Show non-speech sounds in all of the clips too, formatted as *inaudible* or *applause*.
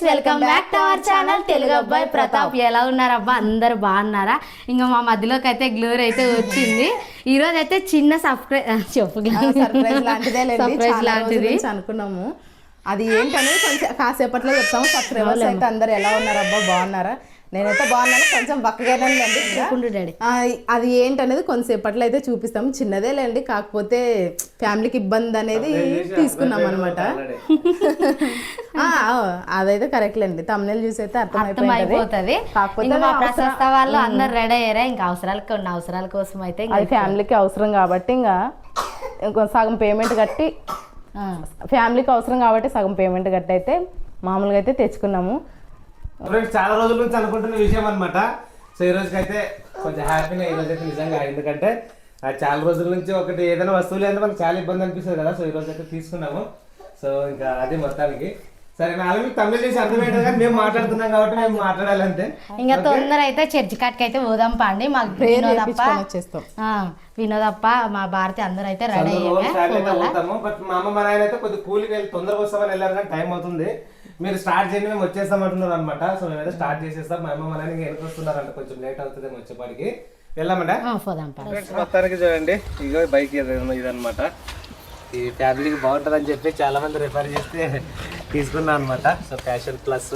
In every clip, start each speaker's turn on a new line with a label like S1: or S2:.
S1: Friends welcome back to our channel Telugu అబ్బాయి ప్రతాప్ ఎలా ఉన్నారబ్బా అందరు బాగున్నారా? ఇంకా మా మధ్యలోకి అయితే గ్లోర్ అయితే వచ్చింది. ఈ రోజు అయితే చిన్న సబ్స్క్రైబ్ చెప్పు.
S2: సర్ప్రైజ్ లాంటిదే
S1: సర్ప్రైజ్
S2: అనుకున్నాము. అది ఏంటనేది కొంచెం కాసేపట్లో చెప్తాము. సబ్స్క్రైబర్స్ అయితే అందరు ఎలా ఉన్నారబ్బా బాగున్నారా? నేనైతే బాగున్నాను. కొంచెం బక్కగానే లేండి ఇంకా.
S1: చెప్పుండు డాడీ
S2: ఆ, అది ఏంటనేది కొంతసేపట్లో అయితే చూపిస్తాం. చిన్నదే లేండి. కాకపోతే ఫ్యామిలీకి ఇబ్బంది అనేది తీసుకున్నాం అనమాట అదైతే కరెక్ట్ లేండి. తమిళ చూసి అయితే అర్థమైపోయింది.
S1: అయిపోతుంది
S2: కాకపోతే
S1: మా ప్రశస్త వాళ్ళు అందరు రెడీ అయ్యారా? ఇంకా అవసరాలు కొన్ని అవసరాల కోసం అయితే ఇంకా
S2: అది ఫ్యామిలీకి అవసరం కాబట్టి ఇంకా ఇంకో సగం పేమెంట్ కట్టి ఫ్యామిలీకి అవసరం కాబట్టి సగం పేమెంట్ కట్టి అయితే మామూలుగా అయితే తెచ్చుకున్నాము.
S3: ఫ్రెండ్స్ చాలా రోజుల నుంచి అనుకుంటున్న విషయం అనమాట సో ఈ రోజుకైతే కొంచెం హ్యాపీగా ఈ రోజు అయితే నిజంగా. ఎందుకంటే ఆ చాలా రోజుల నుంచి ఒకటి ఏదైనా వస్తువులు అంటే మనకు చాలా ఇబ్బంది అనిపిస్తుంది కదా. సో ఈ రోజు అయితే తీసుకున్నాము. సో ఇంకా అది మొత్తానికి. సరే నా మీకు తమిళ చేసి అర్థమైంది కానీ మేము మాట్లాడుతున్నాం కాబట్టి మేము మాట్లాడాలంటే
S1: ఇంకా తొందర అయితే చర్చి కాటికి అయితే పోదాం పండి. మాకు వినోదప్ప వినోదప్ప మా భారతి అందరూ అయితే రెడీ అయ్యామే
S3: బట్ మా అమ్మ మా నాయన అయితే కొద్దిగా కూలికి వెళ్ళి తొందరగా వస్తామని వెళ్ళారు కానీ టైం అవుతుంది. మీరు స్టార్ట్ చేయండి మేము వచ్చేస్తాం అంటున్నారు అనమాట సో మేమైతే స్టార్ట్ చేసేస్తాం. మా అమ్మ నాయన వెనక వస్తున్నారంట. కొంచెం లేట్ అవుతుంది వచ్చేపాటికి. వెళ్ళామంటే మొత్తానికి చూడండి. ఇగో బైక్ ఇదనమాట ఈ ఫ్యామిలీకి బాగుంటుంది అని చెప్పి చాలా మంది రిఫర్ చేస్తే తీసుకున్నాను అనమాట సో ఫ్యాషన్ ప్లస్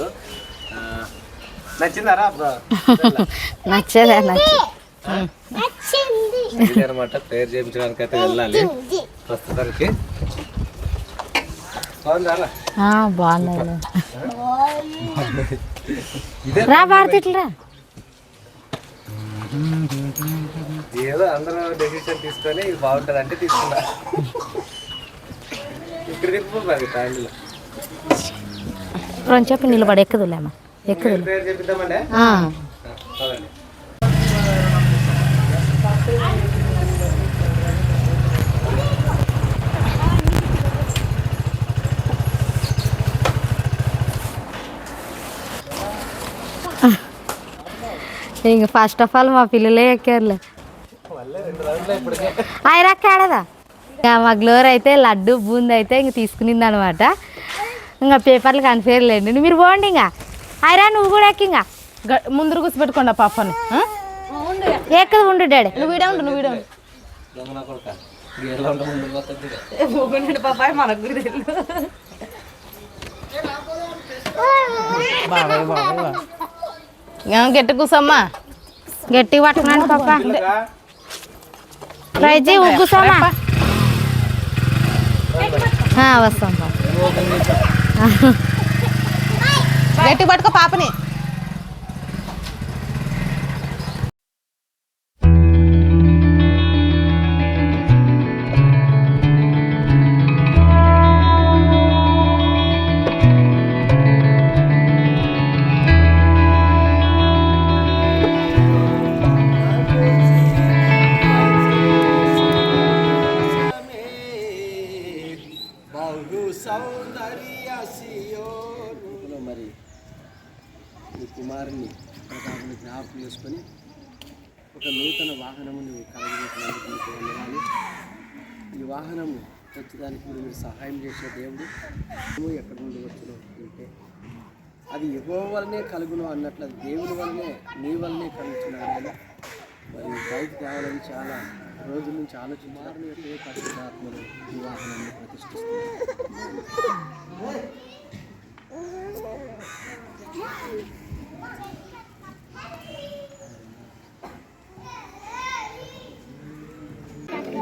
S3: నచ్చిందారా *laughs*
S1: నచ్చదా నచ్చ.
S3: ఇది అనమాట ప్రేయర్ చేయించడానికి అయితే వెళ్ళాలి ప్రస్తుతానికి.
S1: రా రా.
S3: ఏదో అందరూ డెసిషన్ తీసుకొని ఇది బాగుంటుంది అంటే తీసుకున్నా. ఇక్కడ
S1: రెండు చెప్పి నిలబడి ఇంక ఫస్ట్ ఆఫ్ ఆల్ మా పిల్లలే ఎక్కారులే. ఆయన కాడదా ఇంకా మా గ్లోర్ అయితే లడ్డు బూంది అయితే ఇంక తీసుకునింది అనమాట ఇంకా పేపర్లు కనిపించలేండి మీరు పోండి ఇంకా. అయిరా నువ్వు కూడా ఎక్కి ఇంకా.
S2: గ- ముందర కూర్చోబెట్టుకోండి ఆ పాపని. ఆ?
S1: ఎక్కదు ఉండు డాడీ.
S2: నువ్వు వీడే ఉండు నువ్వు వీడే ఉండు. బాబాయ్ బాబాయ్ గట్టి కూసమ్మా.
S1: గట్టిగా పట్టుకున్నాను పాప ఉగ్గుసామా ఆ, వస్తాం పాప
S2: గట్టి పట్టుకో పాపని.
S4: ఎక్కడి నుండి వచ్చినో అంటే అది ఎవో వల్లనే కలుగును అన్నట్లు అది దేవుని వల్లనే నీ వల్లనే కలుగుతున్నాను మరి బైక్ తేవాలని చాలా రోజుల నుంచి ఆలోచించారు ఈ వాహనాన్ని ప్రతిష్ఠిస్తున్నారు *laughs*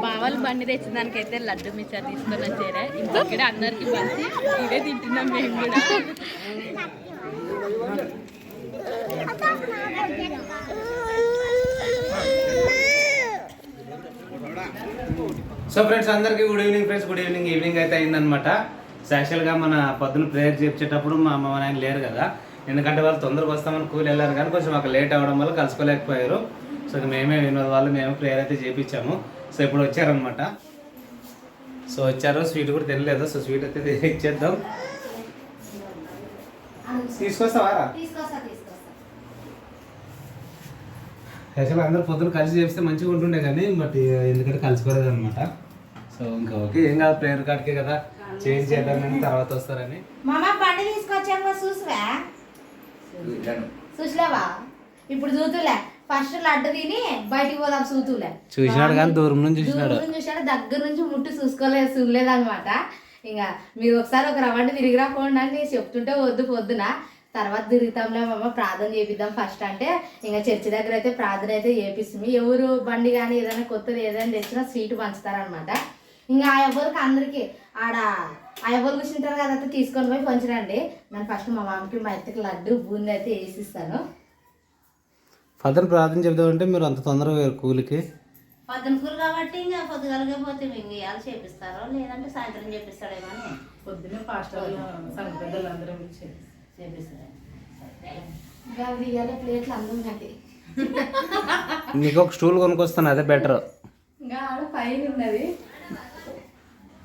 S5: బావలు బండి తెచ్చినానికైతే లడ్డు మిచ్చర్ తీసుకొని వచ్చారా. ఇక్కడ అందరికి పంచి ఇదే తింటున్నాం మేము కూడా.
S3: సో ఫ్రెండ్స్ అందరికీ good evening friends good evening evening అయితే అయిందనమాట సో యాక్చువల్గా మన పొద్దున ప్రేయర్ చేపించేటప్పుడు మా అమ్మ నాయన లేరు కదా. ఎందుకంటే వాళ్ళు తొందరగా వస్తామని కూలి వెళ్ళారు కానీ కొంచెం మాకు లేట్ అవ్వడం వల్ల కలుసుకోలేకపోయారు. సో మేమే వినోద్ వాళ్ళు మేము ప్రేయర్ అయితే చేపించాము. సో ఇప్పుడు వచ్చారనమాట సో వచ్చారు స్వీట్ కూడా తినలేదు సో స్వీట్ అయితే *laughs* ఇచ్చేద్దాం. తీసుకొస్తావా యాక్చువల్గా అందరూ పొద్దున కలిసి చేస్తే మంచిగా ఉంటుండే కానీ బట్ ఎందుకంటే కలిసిపోలేదు అనమాట సో ఇంకా ఓకే ఏం కాదు ప్రేయర్ కాడికే కదా. చేంజ్ చేద్దామని తర్వాత వస్తారని.
S1: మామ చూసివా? చూసలేవా ఇప్పుడు చూతులే. ఫస్ట్ లడ్డు తిని బయటికి పోదాం చూతులే
S3: చూసినాడు కానీ దూరం నుంచి చూసినాడు.
S1: దూరం చూసాడు దగ్గర నుంచి ముట్టి చూసుకోలేదు చూడలేదు అనమాట ఇంకా మీరు ఒకసారి ఒక రవండి తిరిగిరా పోండి అని చెప్తుంటే వద్దు పొద్దున. తర్వాత తిరుగుతాంలే మమ్మ ప్రార్థన చేపిద్దాం ఫస్ట్ అంటే. ఇంకా చర్చి దగ్గర అయితే ప్రార్థన అయితే చేపిస్తుంది ఎవరు బండి కానీ ఏదైనా కొత్తది ఏదైనా తెచ్చినా స్వీట్ పంచుతారనమాట ఇంకా ఆ ఎవరికి అందరికి ఆడ ఆ ఎవరు కూర్చుంటారు కదా తీసుకొని పోయి పంచరండి. నేను ఫస్ట్ మా మామకి మా ఎత్తుకి లడ్డు బూంది అయితే వేసిస్తాను
S3: ఫాదర్ ప్రార్థన చెప్దామంటే మీరు అంత తొందరగా వేరు కూలికి.
S6: పొద్దున కూర కాబట్టి ఇంకా పొద్దుగలగా పోతే ఇంక ఇవాళ చేపిస్తారో లేదంటే సాయంత్రం చేపిస్తాడేమో అని.
S2: పొద్దున్నే పాస్టర్ సంఘ పెద్దలు అందరూ
S1: ప్లేట్లు అందం
S3: నీకు ఒక స్టూల్ కొనుక్కొస్తాను అదే బెటర్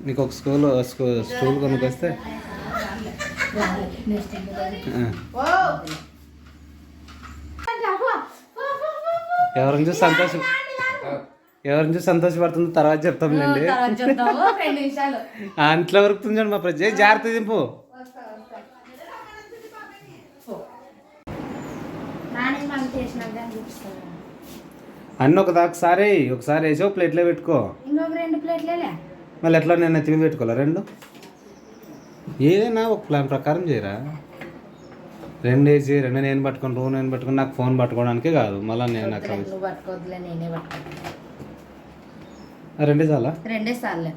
S3: నీకు ఒక స్కూల్ స్టూల్ కొనుక్కొస్తే ఆ.
S1: ఓ
S3: ఎవరిని చూసి సంతోష ఎవరిని చూసి సంతోషపడుతుందో తర్వాత చెప్తాంలేండి ఇంట్లో వరకు చూడండి మా ప్రజ జాగ్రత్త దింపు. అన్నీ ఒక ఒకసారి ఒకసారి వేసి ఒక ప్లేట్లో పెట్టుకో. మళ్ళీ ఎట్లా నేను మీద పెట్టుకోవాలా రెండు? ఏదైనా ఒక ప్లాన్ ప్రకారం చేయరా? రెండు వేసి రెండు నేను పట్టుకొని రూ నేను పట్టుకొని నాకు ఫోన్ పట్టుకోవడానికే కాదు. మళ్ళీ నేను నాకు
S1: నువ్వు పట్టుకోవద్దులే నేనే
S3: రెండే చాలా?
S1: రెండే సార్లే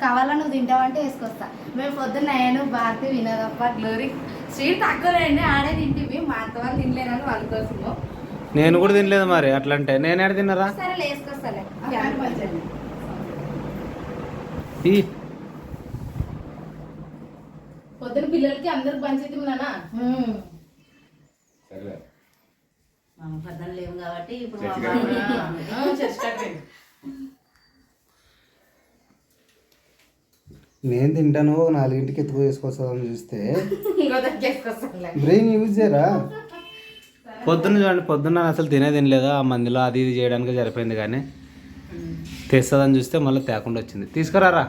S1: కావాలా నువ్వు తింటావంటే వేసుకొస్తా. మేము పొద్దున్న నేను భారతి వినోదప్ప గ్లోరీ. స్వీట్ తక్కువలేండి ఆడే తింటివి. మా అత్త వాళ్ళు తినలేనని వాళ్ళ కోసము.
S3: నేను కూడా తినలేదు మరి అట్లా అంటే నేను ఎక్కడ తిన్నారా?
S1: సరే వేసుకొస్తాలే.
S3: ఈ.
S2: పొద్దున పిల్లలకి అందరికి పంచితున్నానా
S1: ఉమ్.
S6: మా పొద్దున లేవు కాబట్టి ఇప్పుడు
S3: నేను తింటాను ఒక నాలుగింటికి ఎత్తుకు వేసుకొస్తామని చూస్తే. బ్రెయిన్ యూజ్ చేయరా పొద్దున్న చూడండి పొద్దున్న అసలు తినే తినలేదు? ఆ మందిలో అది ఇది చేయడానికి సరిపోయింది కానీ. తెస్తుందని చూస్తే మళ్ళీ తేకుండా వచ్చింది. తీసుకురారా?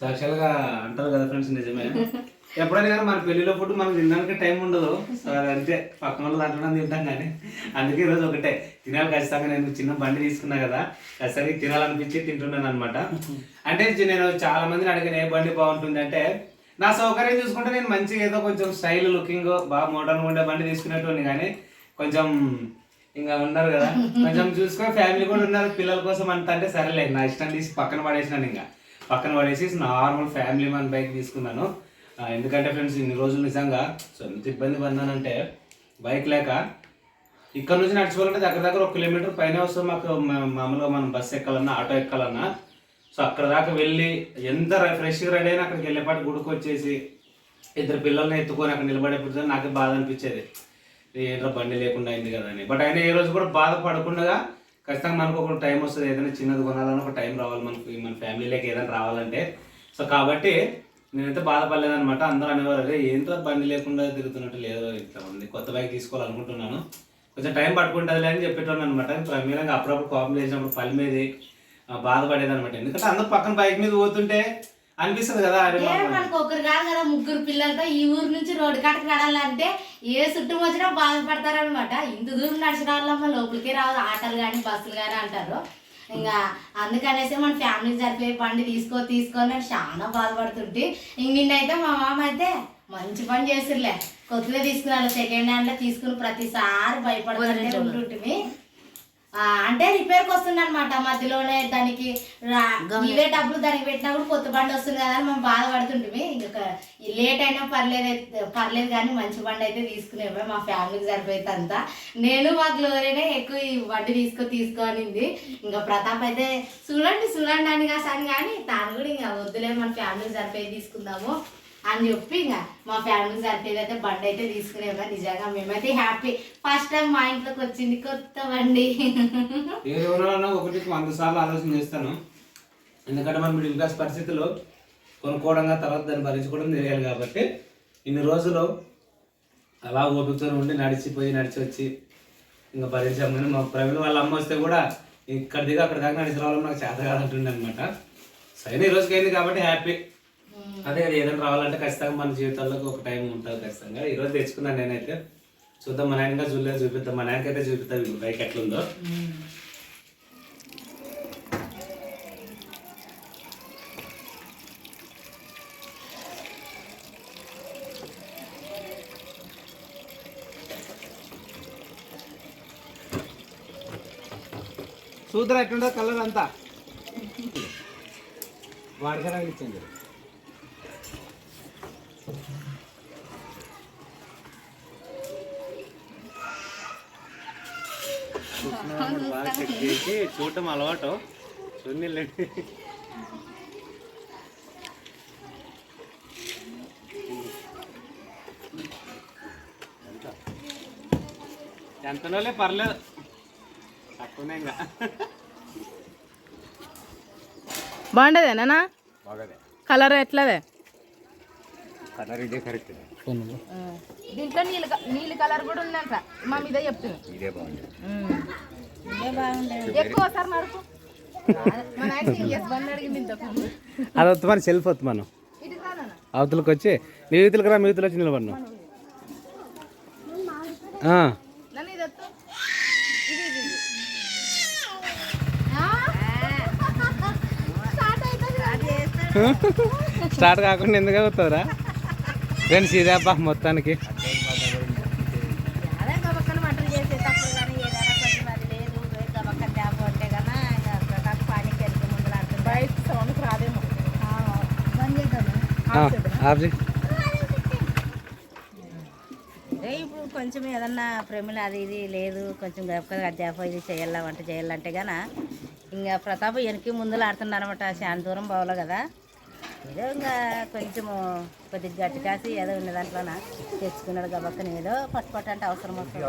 S3: యాక్చువల్గా అంటారు కదా ఫ్రెండ్స్ నిజమే. *laughs* ఎప్పుడైనా కానీ మన పెళ్ళిలో ఫుడ్ తినడానికి టైం ఉండదు. సో అంతే. పక్కన వాళ్ళు దాంట్లో తింటాం కానీ. అందుకే ఈరోజు ఒకటే. తినాలి ఖచ్చితంగా నేను. చిన్న బండి తీసుకున్నా కదా ఖచ్చితంగా తినాలనిపించి తింటున్నాను అనమాట అంటే నేను చాలా మందిని అడిగిన ఏ బండి బాగుంటుంది? అంటే నా సౌకర్యం చూసుకుంటే నేను మంచిగా ఏదో కొంచెం స్టైల్ లుకింగ్ బాగా మోడర్న్ ఉండే బండి తీసుకునేటువంటి కానీ కొంచెం ఇంకా ఉన్నారు కదా. కొంచెం చూసుకొని ఫ్యామిలీ కూడా ఉన్నారు. పిల్లల కోసం అంత అంటే సరేలే. నా ఇష్టం తీసి పక్కన పడేసినాను ఇంకా. పక్కన పడేసి నార్మల్ ఫ్యామిలీ మన బైక్ తీసుకున్నాను. ఎందుకంటే ఫ్రెండ్స్ ఇన్ని రోజులు నిజంగా సో ఎంత ఇబ్బంది పడినానంటే బైక్ లేక ఇక్కడ నుంచి నడుచుకోవాలంటే దగ్గర దగ్గర ఒక కిలోమీటర్ పైన వస్తుంది మాకు. మామూలుగా మనం బస్సు ఎక్కాలన్నా ఆటో ఎక్కాలన్నా. సో అక్కడ దాకా వెళ్ళి ఎంత ఫ్రెష్గా రెడీ అయినా అక్కడికి వెళ్ళేపాటు గుడికి వచ్చేసి ఇద్దరు పిల్లల్ని ఎత్తుకొని అక్కడ నిలబడేప్పుడు నాకు బాధ అనిపించేది. ఏంటో బండి లేకుండా అయింది కదా అని. బట్ అయినా ఏ రోజు కూడా బాధపడకుండా ఖచ్చితంగా మనకు ఒక టైం వస్తుంది. ఏదైనా చిన్నది కొనాలని ఒక టైం రావాలి మనకి మన ఫ్యామిలీలోకి ఏదైనా రావాలంటే. సో కాబట్టి నేనైతే బాధపడలేదన్నమాట. అందరూ అనేవారు అరే ఏంటో బండి లేకుండా తిరుగుతున్నట్టు లేదు ఇట్లా ఉంది కొత్త బైక్ తీసుకోవాలనుకుంటున్నాను. కొంచెం టైం పట్టుకుంటుంది అని చెప్పేటోను అనమాట ప్రమేయంగా అప్పుడప్పుడు కోపం చేసినప్పుడు పని మీద బాధపడేది అనమాట ఎందుకంటే అందరూ పక్కన బైక్ మీద పోతుంటే అనిపిస్తుంది కదా అరే
S1: మనకు ఒకరు కాదు కదా ముగ్గురు పిల్లలతో ఈ ఊరు నుంచి రోడ్డు కాటకి నడాలంటే ఏ చుట్టూ వచ్చినా బాధపడతారనమాట ఇంత దూరం నడిచిన వాళ్ళమ్మ లోపలికి రాదు ఆటోలు కానీ బస్సులు కానీ అంటారు. ఇంకా అందుకనేసి మన ఫ్యామిలీ జరిపే బండి తీసుకో తీసుకొని అని చాలా బాధపడుతుంటే ఇంక నిన్నైతే మా మామ అయితే మంచి పని చేసిర్లే. కొత్తగా తీసుకున్నాను సెకండ్ హ్యాండ్లో తీసుకుని ప్రతిసారి భయపడుతుంటే ఉంటుంటిమి. ఆ, అంటే రిపేర్కి వస్తుంది అనమాట మధ్యలోనే దానికి ఇవే డబ్బులు దానికి పెట్టినా కూడా కొత్త బండి వస్తుంది కదా అని మేము బాధపడుతుంటిమి. ఇంకా లేట్ అయినా పర్లేదు పర్లేదు కానీ మంచి బండి అయితే తీసుకునేవే మా ఫ్యామిలీకి సరిపోయింది అంతా. నేను మా గ్లోరీనే ఎక్కువ ఈ బండి తీసుకో తీసుకోనింది ఇంకా ప్రతాప్ అయితే చూడండి చూడండి అని కాసాను కానీ తాను కూడా ఇంకా వద్దులే మన ఫ్యామిలీకి సరిపోయి తీసుకుందాము. అని చెప్పి ఇంకా మా ఫ్యామిలీకి సరిపోయేది అయితే బండి అయితే తీసుకునేవా నిజంగా మేమైతే హ్యాపీ ఫస్ట్ టైం మా ఇంట్లోకి వచ్చింది కొత్త బండి.
S3: ఒకటి ఒకటికి వంద సార్లు ఆలోచన చేస్తాను. ఎందుకంటే మనం మిడిల్ క్లాస్ పరిస్థితుల్లో కొనుక్కోవడంగా తర్వాత దాన్ని భరించుకోవడం తెలియాలి కాబట్టి ఇన్ని రోజులు అలా ఓపికతో ఉండి నడిచిపోయి నడిచి వచ్చి ఇంకా భరించాము కానీ మా ప్రవీణ్ వాళ్ళ అమ్మ వస్తే కూడా ఇక్కడ దిగా అక్కడ దాకా నడిచి రావడం నాకు చేత కాదంటుండే అనమాట సరే ఈ రోజుకి అయింది కాబట్టి హ్యాపీ అదే ఏదైనా రావాలంటే ఖచ్చితంగా మన జీవితాల్లో ఒక టైం ఉంటుంది ఖచ్చితంగా. ఈరోజు తెచ్చుకున్నాను నేనైతే. చూద్దాం మా నాయనగా చూడలేదు చూపిద్దాం. మా నాయనకైతే చూపిద్దాం ఇప్పుడు బైక్ ఎట్లుందో. చూద్దరా ఎట్లుండో కలర్ అంతా. వాడికైనా ఇచ్చింది బాగా చెక్ చేసి చూడటం అలవాటు. చూడండి ఎంతలోలే పర్లేదు. తక్కువనే ఇంకా.
S2: బాగుండేదేనా కలర్ ఎట్లదే?
S4: కలర్ ఇదే కరెక్ట్.
S2: దీంట్లో నీళ్ళు నీళ్ళు కలర్ కూడా ఉందంట. మా మీద చెప్తుంది.
S4: ఇదే బాగుంది
S3: అది వద్దు మన సెల్ఫ్ వద్దు మనం అవతలకు వచ్చి నీ రా మీ వచ్చి
S2: ఇది.
S3: స్టార్ట్ కాకుండా ఎందుకు అవుతావురా ఫ్రెండ్స్ ఇదే అబ్బా మొత్తానికి
S6: అదే గబక్కన వంటలు చేసేటప్పుడు కానీ ఏదైనా కొంచెం అది లేదు వేడి గబక్కన ట్యాప్ అంటే కన్నా ఇంకా ప్రకాశ్ పానీ కెరికి ముందు ఆడుతుంది
S2: బయట సౌండ్కి రాదేమో
S6: బంద్ ఇప్పుడు కొంచెం ఏదన్నా ప్రేమలు అది ఇది లేదు కొంచెం గబక్కన అధ్యాప ఇది చేయాలా వంట చేయాలంటే గాన ఇంకా ప్రతాప్ వెనక్కి ముందులు ఆడుతున్నారు అనమాట చాలా దూరం పోవాలి కదా. ఏదో ఇంకా కొంచెము కొద్దిగా గట్టి కాసి ఏదో ఉన్న దాంట్లోన తెచ్చుకున్నాడు గబక్కన ఏదో పట్టు పట్టు అంటే అవసరం వస్తుంది.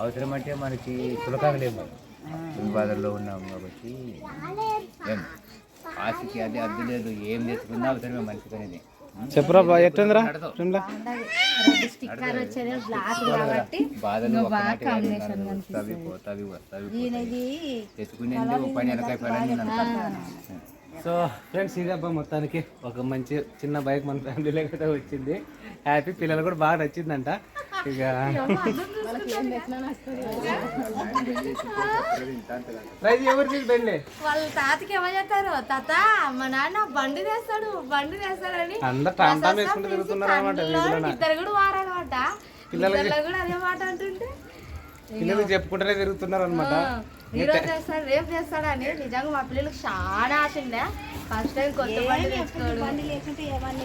S7: అవసరం అంటే మనకి చులకాగలేము బాధల్లో ఉన్నాం కాబట్టి ఆశకి అది అద్దు లేదు ఏం తెచ్చుకున్నా అవసరమే మనిషికి అనేది.
S3: చెప్పురా బా ఎట్టుందిరా?
S7: బాధలు వస్తావి పోతావి వస్తావి తెచ్చుకునేది పని వెనకాయ పని అనుకుంటున్నాను.
S3: సో ఫ్రెండ్స్ ఇదే అబ్బా మొత్తానికి ఒక మంచి చిన్న బైక్ మన ఫ్యామిలీలోకి అయితే వచ్చింది. హ్యాపీ పిల్లలు కూడా బాగా నచ్చిందంట. ఇక ప్రైజ్ ఎవరు తీసుకెళ్ళి
S1: వాళ్ళ తాతకి ఏమని చెప్తారు తాత మా నాన్న బండి తెస్తాడు బండి తెస్తాడని. ఇద్దరు కూడా వారనమాట పిల్లలు కూడా అదే మాట అంటుంటే.
S3: పిల్లలు చెప్పుకుంటూనే తిరుగుతున్నారు అనమాట
S1: ఈ రోజు చేస్తాడు రేపు చేస్తాడని నిజంగా మా పిల్లలకు చాలా ఆశ ఉండే. ఫస్ట్ టైం కొత్త బండి తెచ్చుకోడు
S6: బండి లేకుంటే ఏమన్నా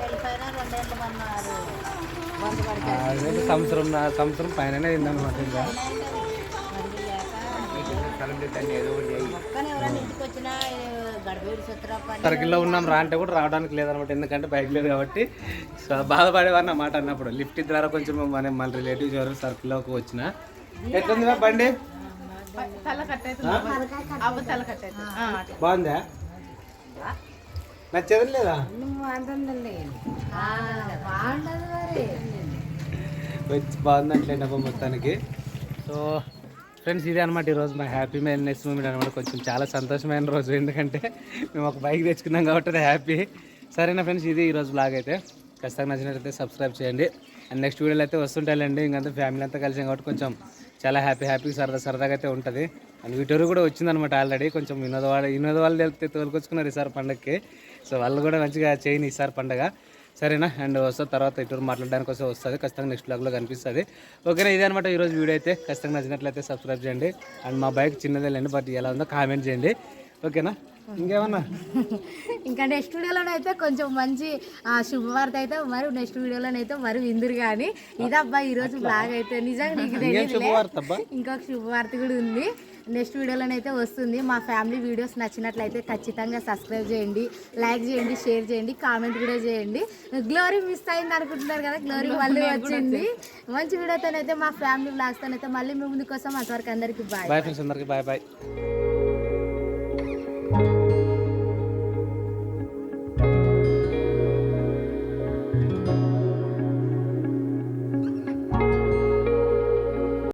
S6: వెళ్ళిపోయినా రెండేళ్ళు
S3: సంవత్సరం నా- సంవత్సరం పైననే అయిందనమాట ఇంకా.
S6: పని
S3: సర్కిల్లో ఉన్నాం రా అంటే కూడా రావడానికి లేదనమాట ఎందుకంటే బైక్ లేదు కాబట్టి. సో బాధపడేవారు మాట అన్నప్పుడు. లిఫ్ట్ ద్వారా కొంచెం మన మన రిలేటివ్స్ ఎవరు సర్కిల్లోకి వచ్చిన. ఎట్లుంది బండి? బాగుందా? నచ్చేది లేదా వచ్చి బాగుందంటే అబ్బా మొత్తానికి. సో ఫ్రెండ్స్ ఇదే అనమాట ఈరోజు మా హ్యాపీ నెక్స్ట్ మూమెంట్ అనమాట కొంచెం చాలా సంతోషమైన రోజు. ఎందుకంటే మేము ఒక బైక్ తెచ్చుకున్నాం కాబట్టి అది హ్యాపీ. సరేనా ఫ్రెండ్స్ ఇది ఈరోజు బ్లాగ్ అయితే. ఖచ్చితంగా నచ్చినట్లయితే సబ్స్క్రైబ్ చేయండి. అండ్ నెక్స్ట్ వీడియోలో అయితే వస్తుంటాయండి ఇంకంతా ఫ్యామిలీ అంతా కలిసాం కాబట్టి కొంచెం చాలా హ్యాపీ హ్యాపీ సరదా సరదాగా అయితే ఉంటుంది. అండ్ వీటూరు కూడా వచ్చిందనమాట ఆల్రెడీ కొంచెం వినోద వాళ్ళు వినోద వాళ్ళు తెలిపితే తోలుకొచ్చుకున్నారు ఈసారి పండగకి సో వాళ్ళు కూడా మంచిగా చేయని ఈసారి పండగ. సరేనా? అండ్ వస్తా తర్వాత ఇటు మాట్లాడడానికి వస్తే వస్తుంది. ఖచ్చితంగా నెక్స్ట్ బ్లాగ్లో కనిపిస్తుంది. ఓకేనా? ఇదే అనమాట ఈరోజు వీడియో అయితే. ఖచ్చితంగా నచ్చినట్లయితే సబ్స్క్రైబ్ చేయండి. అండ్ మా బైక్ చిన్నదే లేండి బట్ ఎలా ఉందో కామెంట్ చేయండి. ఓకేనా? ఇంకేమన్నా?
S1: ఇంకా నెక్స్ట్ వీడియోలోనైతే కొంచెం మంచి ఆ, శుభవార్త అయితే మరి నెక్స్ట్ వీడియోలోనైతే మరి విందురు కానీ ఇదబ్బా ఈరోజు బ్లాగ్ అయితే నిజంగా నీకు
S3: ఇంకేం
S1: తెలియదులే.
S3: శుభవార్త అబ్బా
S1: ఇంకొక శుభవార్త కూడా ఉంది. నెక్స్ట్ వీడియోలోనైతే వస్తుంది. మా ఫ్యామిలీ వీడియోస్ నచ్చినట్లయితే ఖచ్చితంగా సబ్స్క్రైబ్ చేయండి లైక్ చేయండి షేర్ చేయండి కామెంట్ కూడా చేయండి. గ్లోరీ మిస్ అయింది అనుకుంటున్నారు కదా? గ్లోరీ మళ్ళీ వచ్చింది. మంచి వీడియోతోనైతే మా ఫ్యామిలీ బ్లాగ్స్తోనైతే మళ్ళీ మీ ముందుకు వస్తాం అంతవరకు అందరికీ బాయ్
S3: బాయ్ ఫ్రెండ్స్ అందరికీ బాయ్ బాయ్